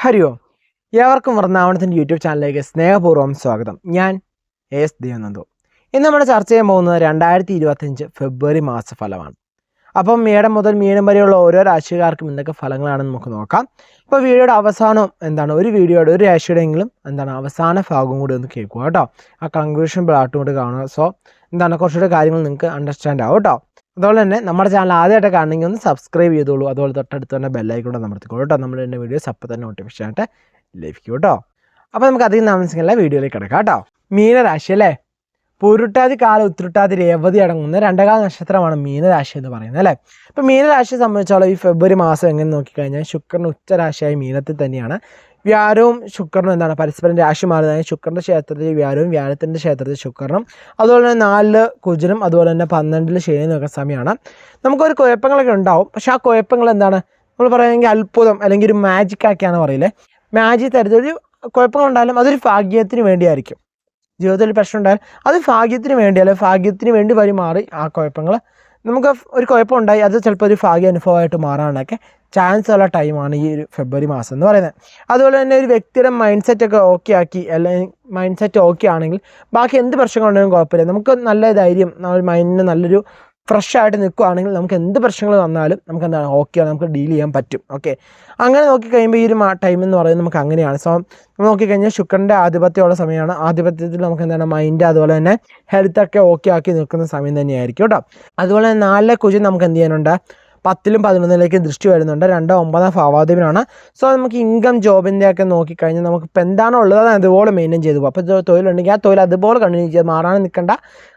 ഹരി ഓം ഏവർക്കും വൃന്ദാവനത്തിന്റെ യൂട്യൂബ് ചാനലിലേക്ക് സ്നേഹപൂർവം സ്വാഗതം. ഞാൻ എസ് ദേവനന്ദു ഇന്ന് നമ്മൾ ചർച്ച ചെയ്യാൻ പോകുന്നത് രണ്ടായിരത്തി ഇരുപത്തഞ്ച് ഫെബ്രുവരി മാസ ഫലമാണ് അപ്പം മേടം മുതൽ മീനം വരെയുള്ള ഓരോ രാശിക്കാർക്കും എന്തൊക്കെ ഫലങ്ങളാണെന്ന് നമുക്ക് നോക്കാം. അപ്പോൾ വീഡിയോയുടെ അവസാനം എന്താണ്? ഒരു വീഡിയോയുടെ ഒരു രാശിയുടെയെങ്കിലും എന്താണ് അവസാന ഭാഗം കൂടി ഒന്ന് കേൾക്കുക കേട്ടോ. ആ കൺക്ലൂഷൻ പാട്ടും കൂടി കാണുക. സോ എന്താണ്? കുറച്ചുകൂടി കാര്യങ്ങൾ നിങ്ങൾക്ക് അണ്ടർസ്റ്റാൻഡ് ആവും കേട്ടോ. അതുപോലെ തന്നെ നമ്മുടെ ചാനൽ ആദ്യമായിട്ട് കാണണമെങ്കിൽ ഒന്ന് സബ്സ്ക്രൈബ് ചെയ്തോളൂ. അതുപോലെ തൊട്ടടുത്ത് തന്നെ ബെല്ലൈക്കൂടെ അമർത്തിക്കോളൂ കേട്ടോ. നമ്മൾ എന്റെ വീഡിയോസ് അപ്പോൾ തന്നെ നോട്ടിഫിക്കേഷൻ ആയിട്ട് ലഭിക്കും കേട്ടോ. അപ്പോൾ നമുക്ക് അധികം താമസിക്കുന്ന വീഡിയോയിലേക്ക് കിടക്കാം കേട്ടോ. മീനരാശി അല്ലേ? പുരുട്ടാതി കാല ഉത്രട്ടാതി രേവതി അടങ്ങുന്ന രണ്ടകാല നക്ഷത്രമാണ് മീനരാശി എന്ന് പറയുന്നത് അല്ലേ? ഇപ്പം മീനരാശിയെ സംബന്ധിച്ചോളം ഈ ഫെബ്രുവരി മാസം എങ്ങനെ നോക്കിക്കഴിഞ്ഞാൽ ശുക്രൻ ഉച്ചരാശിയായ മീനത്തിൽ തന്നെയാണ്. വ്യാഴവും ശുക്രനും എന്താണ്? പരസ്പരം രാശി മാറുന്നതായി ശുക്രന്റെ ക്ഷേത്രത്തിൽ വ്യാരവും വ്യാഴത്തിന്റെ ക്ഷേത്രത്തിൽ ശുക്രനും അതുപോലെ തന്നെ നാലിൽ കുജനും അതുപോലെ തന്നെ പന്ത്രണ്ടിൽ ശനി നോക്കുന്ന സമയമാണ് നമുക്കൊരു കുഴപ്പങ്ങളൊക്കെ ഉണ്ടാവും. പക്ഷേ ആ കുഴപ്പങ്ങൾ എന്താണ്? നമ്മൾ പറയുകയാണെങ്കിൽ അത്ഭുതം അല്ലെങ്കിൽ ഒരു മാജിക് ആക്കിയാണ് പറയില്ലേ മാജിക് തരത്തിലൊരു കുഴപ്പങ്ങളുണ്ടായാലും അതൊരു ഭാഗ്യത്തിന് വേണ്ടിയായിരിക്കും. ജീവിതത്തിൽ പ്രശ്നം ഉണ്ടായാൽ അത് ഭാഗ്യത്തിന് വേണ്ടി അല്ലെങ്കിൽ ഭാഗ്യത്തിന് വേണ്ടി വഴി മാറി ആ കുഴപ്പങ്ങൾ നമുക്ക് ഒരു കുഴപ്പമുണ്ടായി. അത് ചിലപ്പോൾ ഒരു ഭാഗ്യ അനുഭവമായിട്ട് മാറാനൊക്കെ ചാൻസ് ഉള്ള ടൈമാണ് ഈ ഒരു ഫെബ്രുവരി മാസം എന്ന് പറയുന്നത്. അതുപോലെ തന്നെ ഒരു വ്യക്തിയുടെ മൈൻഡ് സെറ്റ് ഒക്കെ ഓക്കെ ആക്കി അല്ലെങ്കിൽ മൈൻഡ് സെറ്റ് ഓക്കെ ആണെങ്കിൽ ബാക്കി എന്ത് പ്രശ്നങ്ങളുണ്ടെങ്കിലും കുഴപ്പമില്ല. നമുക്ക് നല്ല ധൈര്യം മൈൻഡിന് നല്ലൊരു ഫ്രഷ് ആയിട്ട് നിൽക്കുകയാണെങ്കിൽ നമുക്ക് എന്ത് പ്രശ്നങ്ങൾ വന്നാലും നമുക്ക് എന്താണ് ഓക്കെ നമുക്ക് ഡീൽ ചെയ്യാൻ പറ്റും ഓക്കെ അങ്ങനെ നോക്കിക്കഴിയുമ്പോൾ ഈ ഒരു ടൈം എന്ന് പറയുന്നത് നമുക്ക് അങ്ങനെയാണ്. സോ നമ്മൾ നോക്കിക്കഴിഞ്ഞാൽ ശുക്രന്റെ ആധിപത്യമുള്ള സമയമാണ്. ആധിപത്യത്തിൽ നമുക്ക് എന്താണ് മൈൻഡ് അതുപോലെ തന്നെ ഹെൽത്തൊക്കെ ഓക്കെ ആക്കി നിൽക്കുന്ന സമയം തന്നെയായിരിക്കും കേട്ടോ. അതുപോലെ തന്നെ നാലിലെ കുജി നമുക്ക് എന്ത് ചെയ്യാനുണ്ട്? പത്തിലും പതിനൊന്നിലേക്ക് ദൃഷ്ടി വരുന്നുണ്ട്. രണ്ട് ഒമ്പതാം ഭാവാധിപനാണ് സോ നമുക്ക് ഇൻകം ജോബിന്റെ ഒക്കെ നോക്കിക്കഴിഞ്ഞാൽ നമുക്ക് ഇപ്പോൾ എന്താണോ ഉള്ളത് അത് അതുപോലെ മെയിന്റെയിൻ ചെയ്തു പോകും. അപ്പോൾ തൊഴിലുണ്ടെങ്കിൽ ആ തൊഴിൽ അതുപോലെ കണ്ടിന്യൂ ചെയ്ത് മാറാനും നിൽക്കേണ്ട.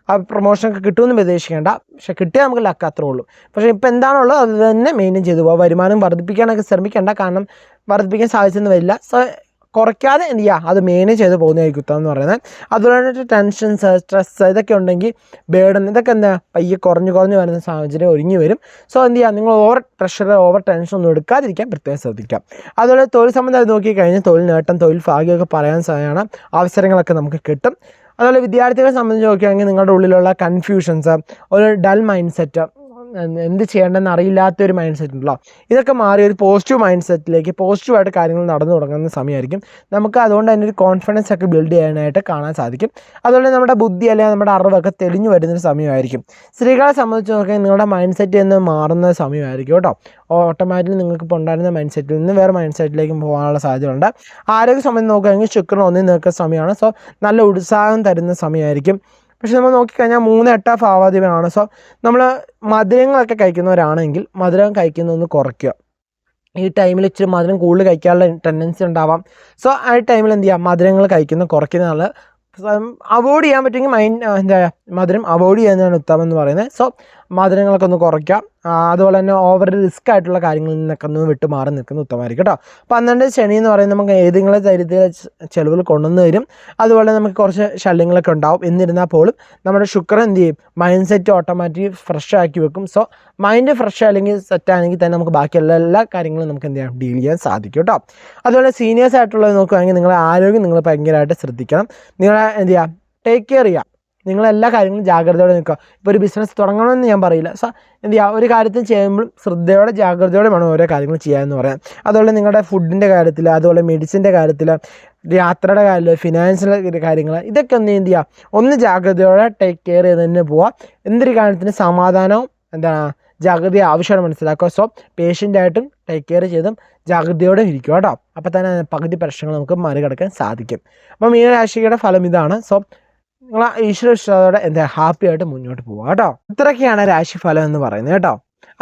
ആ പ്രൊമോഷനൊക്കെ കിട്ടുമെന്ന് പ്രതീക്ഷിക്കേണ്ട. പക്ഷേ കിട്ടിയാൽ നമുക്ക് ലക്ക് അത്രേ ഉള്ളൂ. പക്ഷേ ഇപ്പോൾ എന്താണോ ഉള്ളത് അത് തന്നെ മെയിന്റെയിൻ ചെയ്തു പോകും. വരുമാനം വർദ്ധിപ്പിക്കാനൊക്കെ ശ്രമിക്കേണ്ട. കാരണം വർദ്ധിപ്പിക്കാൻ സാധിച്ചെന്ന് വരില്ല. സോ കുറയ്ക്കാതെ എന്ത് ചെയ്യുക അത് മെയിനേജ് ചെയ്ത് പോകുന്നതായിരിക്കും ഉത്തമം എന്ന് പറയുന്നത്. അതുപോലെ ടെൻഷൻസ് സ്ട്രെസ് ഇതൊക്കെ ഉണ്ടെങ്കിൽ ബേഡൻ ഇതൊക്കെ എന്താ? പയ്യെ കുറഞ്ഞു കുറഞ്ഞു വരുന്ന സാഹചര്യം ഒരുങ്ങി വരും. സോ എന്ത് ചെയ്യുക നിങ്ങൾ ഓവർ പ്രഷർ ഓവർ ടെൻഷൻ ഒന്നും എടുക്കാതിരിക്കാൻ പ്രത്യേകം ശ്രദ്ധിക്കാം അതുപോലെ തൊഴിൽ സംബന്ധമായി നോക്കിക്കഴിഞ്ഞാൽ തൊഴിൽ നേട്ടം തൊഴിൽ ഭാഗ്യമൊക്കെ പറയാൻ സാധ്യമാണ് അവസരങ്ങളൊക്കെ നമുക്ക് കിട്ടും. അതുപോലെ വിദ്യാർത്ഥികളെ സംബന്ധിച്ച് നോക്കുകയാണെങ്കിൽ നിങ്ങളുടെ ഉള്ളിലുള്ള കൺഫ്യൂഷൻസ് ഒരു ഡൽ മൈൻഡ് സെറ്റ് എന്ത് ചെയ്യേണ്ടതെന്ന് അറിയില്ലാത്ത ഒരു മൈൻഡ് സെറ്റ് ഉണ്ടല്ലോ. ഇതൊക്കെ മാറി ഒരു പോസിറ്റീവ് മൈൻഡ് സെറ്റിലേക്ക് പോസിറ്റീവായിട്ട് കാര്യങ്ങൾ നടന്നു തുടങ്ങുന്ന സമയമായിരിക്കും. നമുക്ക് അതുകൊണ്ട് തന്നെ ഒരു കോൺഫിഡൻസ് ഒക്കെ ബിൽഡ് ചെയ്യാനായിട്ട് കാണാൻ സാധിക്കും. അതുപോലെ നമ്മുടെ ബുദ്ധി അല്ലെങ്കിൽ നമ്മുടെ അറിവൊക്കെ തെളിഞ്ഞു വരുന്നൊരു സമയമായിരിക്കും. സ്ത്രീകളെ സംബന്ധിച്ച് നോക്കിയാൽ നിങ്ങളുടെ മൈൻഡ് സെറ്റ് എന്ന് മാറുന്ന സമയമായിരിക്കും കേട്ടോ. ഓട്ടോമാറ്റിക്കലി നിങ്ങൾക്ക് ഇപ്പോൾ ഉണ്ടായിരുന്ന മൈൻഡ് സെറ്റിൽ നിന്ന് വേറെ മൈൻഡ് സെറ്റിലേക്ക് പോകാനുള്ള സാധ്യതയുണ്ട്. ആരോഗ്യ സംബന്ധം നോക്കുകയാണെങ്കിൽ ശുക്രൻ ഒന്നിൽ നിൽക്കുന്ന സമയമാണ്. സോ നല്ല ഉത്സാഹം തരുന്ന സമയമായിരിക്കും. പക്ഷെ നമ്മൾ നോക്കിക്കഴിഞ്ഞാൽ മൂന്ന് എട്ടാ ഭാവാധിപനാണ്. സോ നമ്മൾ മധുരങ്ങളൊക്കെ കഴിക്കുന്നവരാണെങ്കിൽ മധുരം കഴിക്കുന്നതൊന്ന് കുറയ്ക്കുക. ഈ ടൈമിൽ ഇച്ചിരി മധുരം കൂടുതൽ കഴിക്കാനുള്ള ടെൻഡൻസി ഉണ്ടാവാം. സോ ആ ടൈമിൽ എന്ത് ചെയ്യുക? മധുരങ്ങൾ കഴിക്കുന്ന കുറയ്ക്കുന്നതാണ് അവോയ്ഡ് ചെയ്യാൻ പറ്റുമെങ്കിൽ മൈൻഡ് എന്താ മധുരം അവോയ്ഡ് ചെയ്യുന്നതാണ് ഉത്തമം എന്ന് പറയുന്നത്. സോ മധുരങ്ങളൊക്കെ ഒന്ന് കുറയ്ക്കാം. അതുപോലെ തന്നെ ഓവർ റിസ്ക് ആയിട്ടുള്ള കാര്യങ്ങളിൽ നിന്നൊക്കെ ഒന്ന് വിട്ടുമാറി നിൽക്കുന്ന ഉത്തമമായിരിക്കും കേട്ടോ. പന്ത്രണ്ട് ശനി എന്ന് പറയുന്നത് നമുക്ക് ഏതെങ്കിലും തരത്തിലെ ചെലവുകൾ കൊണ്ടുവന്ന് തരും. അതുപോലെ നമുക്ക് കുറച്ച് ശല്യങ്ങളൊക്കെ ഉണ്ടാവും. എന്നിരുന്നാൽ പോലും നമ്മുടെ ശുക്രൻ എന്ത് ചെയ്യും? മൈൻഡ് സെറ്റ് ഓട്ടോമാറ്റിക് ഫ്രഷ് ആക്കി വെക്കും. സോ മൈൻഡ് ഫ്രഷ് അല്ലെങ്കിൽ സെറ്റ് ആണെങ്കിൽ തന്നെ നമുക്ക് ബാക്കിയുള്ള എല്ലാ കാര്യങ്ങളും നമുക്ക് എന്ത് ചെയ്യാം? ഡീൽ ചെയ്യാൻ സാധിക്കും കേട്ടോ. അതുപോലെ സീനിയേഴ്സ് ആയിട്ടുള്ളത് നോക്കുകയാണെങ്കിൽ നിങ്ങളുടെ ആരോഗ്യം നിങ്ങൾ ഭയങ്കരമായിട്ട് ശ്രദ്ധിക്കണം. നിങ്ങളെ എന്ത് ചെയ്യുക ടേക്ക് കെയർ ചെയ്യുക. നിങ്ങൾ എല്ലാ കാര്യങ്ങളും ജാഗ്രതയോടെ നിൽക്കുക. ഇപ്പോൾ ഒരു ബിസിനസ് തുടങ്ങണമെന്ന് ഞാൻ പറയില്ല. സ എന്ത് ചെയ്യുക ഒരു കാര്യത്തിൽ ചെയ്യുമ്പോൾ ശ്രദ്ധയോടെ ജാഗ്രതയോടെ വേണം ഓരോ കാര്യങ്ങൾ ചെയ്യാമെന്ന് പറയാം അതുപോലെ നിങ്ങളുടെ ഫുഡിന്റെ കാര്യത്തിൽ അതുപോലെ മെഡിസിന്റെ കാര്യത്തിൽ യാത്രയുടെ കാര്യത്തിൽ ഫിനാൻഷ്യൽ കാര്യങ്ങൾ ഇതൊക്കെ ഒന്ന് എന്ത് ചെയ്യുക ഒന്ന് ജാഗ്രതയോടെ ടേക്ക് കെയർ ചെയ്ത് തന്നെ പോവുക എന്തൊരു കാര്യത്തിന് സമാധാനവും എന്താണ് ജാഗ്രത ആവശ്യമാണ് മനസ്സിലാക്കുക. സോ പേഷ്യന്റായിട്ടും ടേക്ക് കെയർ ചെയ്തും ജാഗ്രതയോടെ ഇരിക്കുക കേട്ടോ. അപ്പോൾ തന്നെ പകുതി പ്രശ്നങ്ങൾ നമുക്ക് മറികടക്കാൻ സാധിക്കും. അപ്പോൾ മീനരാശിയുടെ ഫലം ഇതാണ്. സോ നിങ്ങൾ ഈശ്വര വിശ്വാസത്തോടെ എന്താ ഹാപ്പി ആയിട്ട് മുന്നോട്ട് പോവുക കേട്ടോ. ഇത്രയൊക്കെയാണ് രാശിഫലം എന്ന് പറയുന്നത് കേട്ടോ.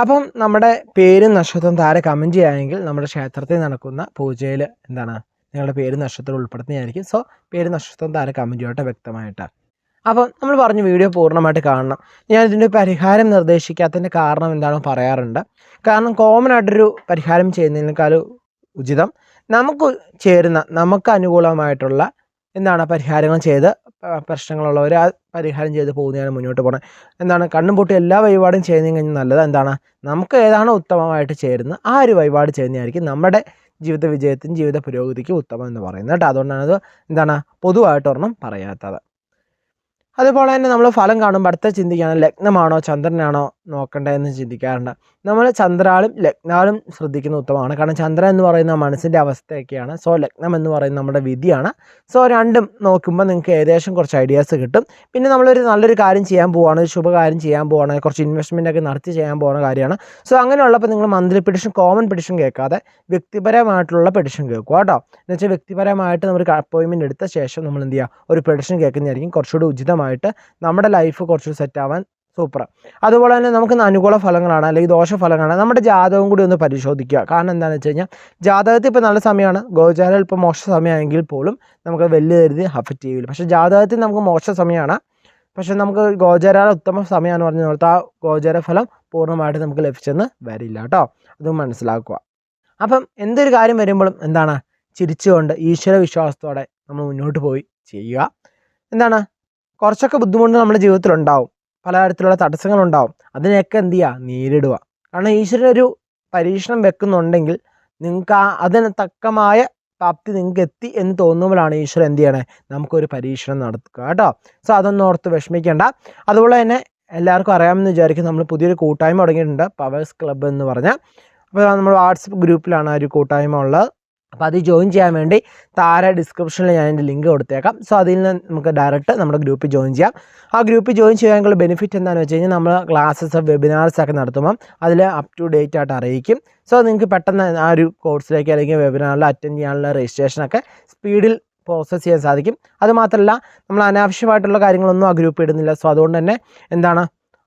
അപ്പം നമ്മുടെ പേരും നക്ഷത്രവും താരെ കമന്റ് ചെയ്യുകയാണെങ്കിൽ നമ്മുടെ ക്ഷേത്രത്തിൽ നടക്കുന്ന പൂജയിൽ എന്താണ് നിങ്ങളുടെ പേര് നക്ഷത്രം ഉൾപ്പെടുത്തുന്നതായിരിക്കും. സോ പേര് നക്ഷത്രം താരെ കമന്റ് ചെയ്യട്ടെ വ്യക്തമായിട്ട്. അപ്പോൾ നമ്മൾ പറഞ്ഞു വീഡിയോ പൂർണമായിട്ട് കാണണം. ഞാൻ ഇതിന്റെ പരിഹാരം നിർദ്ദേശിക്കാത്തതിന്റെ കാരണം എന്താണോ പറയാറുണ്ട്. കാരണം കോമൺ ആയിട്ടൊരു പരിഹാരം ചെയ്യുന്നതിനേക്കാൾ ഉചിതം നമുക്ക് ചേരുന്ന നമുക്ക് അനുകൂലമായിട്ടുള്ള എന്താണ് പരിഹാരങ്ങൾ ചെയ്ത് പ്രശ്നങ്ങളുള്ളവർ ആ പരിഹാരം ചെയ്ത് പോകുന്നതിന് മുന്നോട്ട് പോകണം എന്താണ് കണ്ണും പൊട്ടി എല്ലാ വഴിപാടും ചെയ്യുന്നതിന് കഴിഞ്ഞാൽ നല്ലത് എന്താണ്? നമുക്ക് ഏതാണ് ഉത്തമമായിട്ട് ചേരുന്നത്? ആ ഒരു വഴിപാട് ചെയ്യുന്നതായിരിക്കും നമ്മുടെ ജീവിത വിജയത്തിനും ജീവിത പുരോഗതിക്കും ഉത്തമം എന്ന് പറയുന്നത് കേട്ടോ. അതുകൊണ്ടാണ് അത് എന്താണ് പൊതുവായിട്ട് ഒരെണ്ണം പറയാത്തത്. അതുപോലെ തന്നെ നമ്മൾ ഫലം കാണുമ്പോൾ അടുത്ത ചിന്തിക്കുകയാണ് ലഗ്നമാണോ ചന്ദ്രനാണോ നോക്കേണ്ടതെന്ന് ചിന്തിക്കാറുണ്ട്. നമ്മൾ ചന്ദ്രാളും ലഗ്നാളും ശ്രദ്ധിക്കുന്ന ഉത്തമമാണ്. കാരണം ചന്ദ്രൻ എന്ന് പറയുന്ന മനസ്സിന്റെ അവസ്ഥയൊക്കെയാണ്. സോ ലഗ്നം എന്ന് പറയുന്നത് നമ്മുടെ വിധിയാണ്. സോ രണ്ടും നോക്കുമ്പോൾ നിങ്ങൾക്ക് ഏകദേശം കുറച്ച് ഐഡിയാസ് കിട്ടും. പിന്നെ നമ്മളൊരു നല്ലൊരു കാര്യം ചെയ്യാൻ പോവുകയാണ് ഒരു ശുഭകാര്യം ചെയ്യാൻ പോവുകയാണ് കുറച്ച് ഇൻവെസ്റ്റ്മെന്റ് ഒക്കെ നടത്തി ചെയ്യാൻ പോകുന്ന കാര്യമാണ്. സോ അങ്ങനെയുള്ളപ്പോൾ നിങ്ങൾ മന്ത്ലി പെഡിഷൻ കോമൺ പെഡിഷൻ കേൾക്കാതെ വ്യക്തിപരമായിട്ടുള്ള പെഡിഷൻ കേൾക്കുക കേട്ടോ. എന്ന് വെച്ചാൽ വ്യക്തിപരമായിട്ട് നമ്മൾ അപ്പോയിൻമെന്റ് എടുത്ത ശേഷം നമ്മൾ എന്ത് ചെയ്യുക? ഒരു പെഡിഷൻ കേൾക്കുന്നതായിരിക്കും കുറച്ചുകൂടി ഉചിതമായിട്ട് നമ്മുടെ ലൈഫ് കുറച്ചുകൂടി സെറ്റാവാൻ സൂപ്പർ അതുപോലെ തന്നെ നമുക്ക് അനുകൂല ഫലങ്ങളാണ് അല്ലെങ്കിൽ ദോഷ ഫലങ്ങളാണ് നമ്മുടെ ജാതകം കൂടി ഒന്ന് പരിശോധിക്കുക. കാരണം എന്താണെന്ന് വെച്ച് കഴിഞ്ഞാൽ ജാതകത്തിൽ ഇപ്പോൾ നല്ല സമയമാണ് ഗോചാരം ഇപ്പോൾ മോശ സമയമാണെങ്കിൽ പോലും നമുക്ക് വലിയ കരുതി അഫക്റ്റ് ചെയ്യില്ല പക്ഷേ ജാതകത്തിൽ നമുക്ക് മോശ സമയമാണ് പക്ഷേ നമുക്ക് ഗോചര ഉത്തമ സമയമാണെന്ന് പറഞ്ഞ ഓർത്ത് ആ ഗോചര ഫലം പൂർണമായിട്ട് നമുക്ക് ലഭിച്ചെന്ന് വരില്ല കേട്ടോ. അത് മനസ്സിലാക്കുക. അപ്പം എന്തൊരു കാര്യം വരുമ്പോഴും എന്താണ്? ചിരിച്ചുകൊണ്ട് ഈശ്വര വിശ്വാസത്തോടെ നമ്മൾ മുന്നോട്ട് പോയി ചെയ്യുക. എന്താണ്? കുറച്ചൊക്കെ ബുദ്ധിമുട്ട് നമ്മുടെ ജീവിതത്തിൽ ഉണ്ടാവും പലതരത്തിലുള്ള തടസ്സങ്ങളുണ്ടാവും. അതിനെയൊക്കെ എന്ത് ചെയ്യുക നേരിടുക. കാരണം ഈശ്വരൻ ഒരു പരീക്ഷണം വെക്കുന്നുണ്ടെങ്കിൽ നിങ്ങൾക്ക് ആ അതിന് തക്കമായ പ്രാപ്തി നിങ്ങൾക്ക് എത്തി എന്ന് തോന്നുമ്പോഴാണ് ഈശ്വരൻ എന്ത് ചെയ്യണേ? നമുക്കൊരു പരീക്ഷണം നടത്തുക കേട്ടോ. സോ അതൊന്നും ഓർത്ത് വിഷമിക്കേണ്ട. അതുപോലെ തന്നെ എല്ലാവർക്കും അറിയാമെന്ന് വിചാരിക്കും നമ്മൾ പുതിയൊരു കൂട്ടായ്മ തുടങ്ങിയിട്ടുണ്ട്. പവേഴ്സ് ക്ലബ്ബ് എന്ന് പറഞ്ഞാൽ അപ്പോൾ നമ്മൾ വാട്സപ്പ് ഗ്രൂപ്പിലാണ് ആ ഒരു കൂട്ടായ്മ ഉള്ളത്. അപ്പോൾ അത് ജോയിൻ ചെയ്യാൻ വേണ്ടി താഴെ ഡിസ്ക്രിപ്ഷനിൽ ഞാൻ എന്റെ ലിങ്ക് കൊടുത്തേക്കാം. സോ അതിൽ നിന്ന് നമുക്ക് ഡയറക്റ്റ് നമ്മുടെ ഗ്രൂപ്പിൽ ജോയിൻ ചെയ്യാം. ആ ഗ്രൂപ്പിൽ ജോയിൻ ചെയ്യാനുള്ള ബെനിഫിറ്റ് എന്താണെന്ന് വെച്ച് കഴിഞ്ഞാൽ നമ്മൾ ക്ലാസ്സസ് വെബിനാർസ് ഒക്കെ നടത്തുമ്പം അതിൽ അപ് ടു ഡേറ്റ് ആയിട്ട് അറിയിക്കും. സോ നിങ്ങൾക്ക് പെട്ടെന്ന് ആ ഒരു കോഴ്സിലേക്ക് അല്ലെങ്കിൽ വെബിനാറിൽ അറ്റൻഡ് ചെയ്യാനുള്ള രജിസ്ട്രേഷനൊക്കെ സ്പീഡിൽ പ്രോസസ്സ് ചെയ്യാൻ സാധിക്കും. അതുമാത്രമല്ല നമ്മൾ അനാവശ്യമായിട്ടുള്ള കാര്യങ്ങളൊന്നും ആ ഗ്രൂപ്പ് ഇടുന്നില്ല. സോ അതുകൊണ്ട് തന്നെ എന്താണ്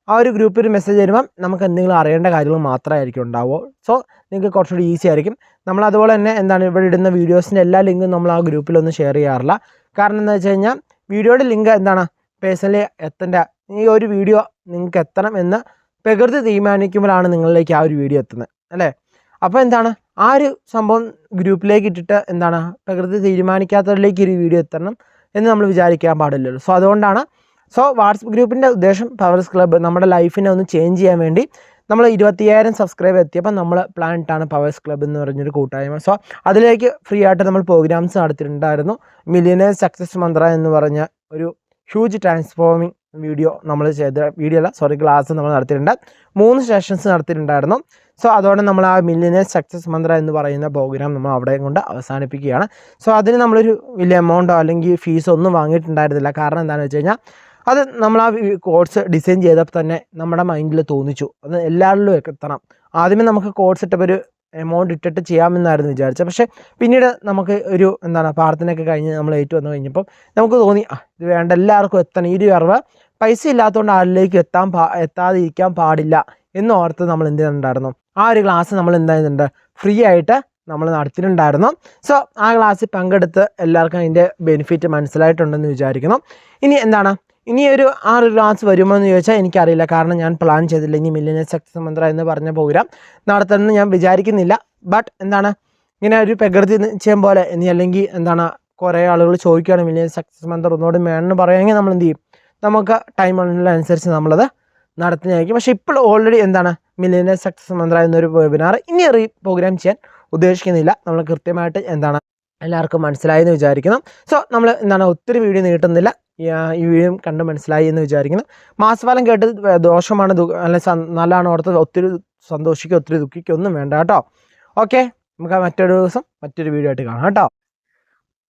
ആ ഒരു ഗ്രൂപ്പിൽ മെസ്സേജ് വരുമ്പം നമുക്ക് എന്തെങ്കിലും അറിയേണ്ട കാര്യങ്ങൾ മാത്രമായിരിക്കും ഉണ്ടാവുക. സോ നിങ്ങൾക്ക് കുറച്ചുകൂടി ഈസി ആയിരിക്കും. നമ്മൾ അതുപോലെ തന്നെ എന്താണ് ഇവിടെ ഇടുന്ന വീഡിയോസിന്റെ എല്ലാ ലിങ്കും നമ്മൾ ആ ഗ്രൂപ്പിലൊന്നും ഷെയർ ചെയ്യാറില്ല. കാരണം എന്താ വെച്ച് കഴിഞ്ഞാൽ വീഡിയോയുടെ ലിങ്ക് എന്താണ്? പേഴ്സണലി എത്തേണ്ട ഈ ഒരു വീഡിയോ നിങ്ങൾക്ക് എത്തണം എന്ന് പ്രകൃതി തീരുമാനിക്കുമ്പോഴാണ് നിങ്ങളിലേക്ക് ആ ഒരു വീഡിയോ എത്തുന്നത്. അല്ലേ? അപ്പോൾ എന്താണ്? ആ ഒരു സംഭവം ഗ്രൂപ്പിലേക്ക് ഇട്ടിട്ട് എന്താണ്? പ്രകൃതി തീരുമാനിക്കാത്തവരിലേക്ക് ഒരു വീഡിയോ എത്തണം എന്ന് നമ്മൾ വിചാരിക്കാൻ പാടില്ലല്ലോ. സോ അതുകൊണ്ടാണ് സോ വാട്സപ്പ് ഗ്രൂപ്പിന്റെ ഉദ്ദേശം പവേഴ്സ് ക്ലബ്ബ് നമ്മുടെ ലൈഫിനെ ഒന്ന് ചേഞ്ച് ചെയ്യാൻ വേണ്ടി നമ്മൾ ഇരുപത്തിയായിരം സബ്സ്ക്രൈബ് എത്തിയപ്പോൾ നമ്മൾ ഇട്ടാണ് പവേഴ്സ് ക്ലബ്ബ് എന്ന് പറഞ്ഞൊരു കൂട്ടായ്മ. സോ അതിലേക്ക് ഫ്രീ ആയിട്ട് നമ്മൾ പ്രോഗ്രാംസ് നടത്തിയിട്ടുണ്ടായിരുന്നു. മില്ലിയനേഴ്സ് സക്സസ് മന്ത്ര എന്ന് പറഞ്ഞ ഒരു ഹ്യൂജ് ട്രാൻസ്ഫോമിങ് വീഡിയോ നമ്മൾ ചെയ്ത വീഡിയോ അല്ല സോറി ക്ലാസ് നമ്മൾ നടത്തിയിട്ടുണ്ട്. മൂന്ന് സെഷൻസ് നടത്തിയിട്ടുണ്ടായിരുന്നു. സോ അതോടെ നമ്മൾ ആ മില്ലിയനേഴ്സ് സക്സസ് മന്ത്ര എന്ന് പറയുന്ന പ്രോഗ്രാം നമ്മൾ അവിടെ കൊണ്ട് അവസാനിപ്പിക്കുകയാണ്. സോ അതിന് നമ്മളൊരു വലിയ എമൗണ്ടോ അല്ലെങ്കിൽ ഫീസോ ഒന്നും വാങ്ങിയിട്ടുണ്ടായിരുന്നില്ല. കാരണം എന്താണെന്ന് വെച്ച് അത് നമ്മൾ ആ കോഴ്സ് ഡിസൈൻ ചെയ്തപ്പോൾ തന്നെ നമ്മുടെ മൈൻഡിൽ തോന്നിച്ചു. അത് എല്ലാവരിലും എത്തണം. ആദ്യമേ നമുക്ക് കോഴ്സ് ഇട്ടപ്പോൾ ഒരു എമൗണ്ട് ഇട്ടിട്ട് ചെയ്യാമെന്നായിരുന്നു വിചാരിച്ചത്. പക്ഷേ പിന്നീട് നമുക്ക് ഒരു എന്താണ് പ്രാർത്ഥനയൊക്കെ കഴിഞ്ഞ് നമ്മൾ ഏറ്റു വന്നു കഴിഞ്ഞപ്പോൾ നമുക്ക് തോന്നി "ആ, ഇത് വേണ്ട എല്ലാവർക്കും എത്തണം. ഈ ഒരു അറിവ് പൈസ ഇല്ലാത്തതുകൊണ്ട് ആരിലേക്ക് എത്താൻ പാ എത്താതെ ഇരിക്കാൻ പാടില്ല. എന്ന് ഓർത്ത് നമ്മൾ എന്ത് ചെയ്യുന്നുണ്ടായിരുന്നു ആ ഒരു ക്ലാസ് നമ്മൾ എന്ത് ചെയ്യുന്നുണ്ട് ഫ്രീ ആയിട്ട് നമ്മൾ നടത്തിയിട്ടുണ്ടായിരുന്നു. സോ ആ ക്ലാസ്സിൽ പങ്കെടുത്ത് എല്ലാവർക്കും അതിന്റെ ബെനിഫിറ്റ് മനസ്സിലായിട്ടുണ്ടെന്ന് വിചാരിക്കുന്നു. ഇനി എന്താണ്? ഇനി ഒരു ആ ഒരു ക്ലാസ് വരുമോ എന്ന് ചോദിച്ചാൽ എനിക്കറിയില്ല. കാരണം ഞാൻ പ്ലാൻ ചെയ്തില്ല. ഇനി മില്ലിയൻ സക്സസ് മന്ത്ര എന്ന് പറഞ്ഞ പ്രോഗ്രാം നടത്തണമെന്ന് ഞാൻ വിചാരിക്കുന്നില്ല. ബട്ട് എന്താണ്? ഇങ്ങനെ ഒരു പ്രകൃതി നിശ്ചയം പോലെ ഇനി അല്ലെങ്കിൽ എന്താണ് കുറേ ആളുകൾ ചോദിക്കുകയാണ് മില്ലിയൻ സക്സസ് മന്ത്ര ഒന്നുകൂടി വേണമെന്ന് പറയുമെങ്കിൽ നമ്മൾ എന്ത് ചെയ്യും? നമുക്ക് ടൈം അനുസരിച്ച് നമ്മളത് നടത്തുന്നതായിരിക്കും. പക്ഷേ ഇപ്പോൾ ഓൾറെഡി എന്താണ്? മില്ലിയൻ സക്സസ് മന്ത്ര എന്നൊരു വെബിനാർ ഇനി റീ പ്രോഗ്രാം ചെയ്യാൻ ഉദ്ദേശിക്കുന്നില്ല. നമ്മൾ കൃത്യമായിട്ട് എന്താണ്? എല്ലാവർക്കും മനസ്സിലായെന്ന് വിചാരിക്കുന്നു. സോ നമ്മൾ എന്താണ്? ഒത്തിരി വീഡിയോ നീട്ടുന്നില്ല. ഈ, വീഡിയോ കണ്ട് മനസ്സിലായി എന്ന് വിചാരിക്കുന്നു. മാസഫലം കേട്ട് ദോഷമാണ് അല്ല നല്ലതാണ് ഓർത്ത് ഒത്തിരി സന്തോഷിക്കുക ഒത്തിരി ദുഃഖിക്കുക ഒന്നും വേണ്ട കേട്ടോ. ഓക്കെ നമുക്ക് മറ്റൊരു ദിവസം മറ്റൊരു വീഡിയോ ആയിട്ട് കാണാം കേട്ടോ.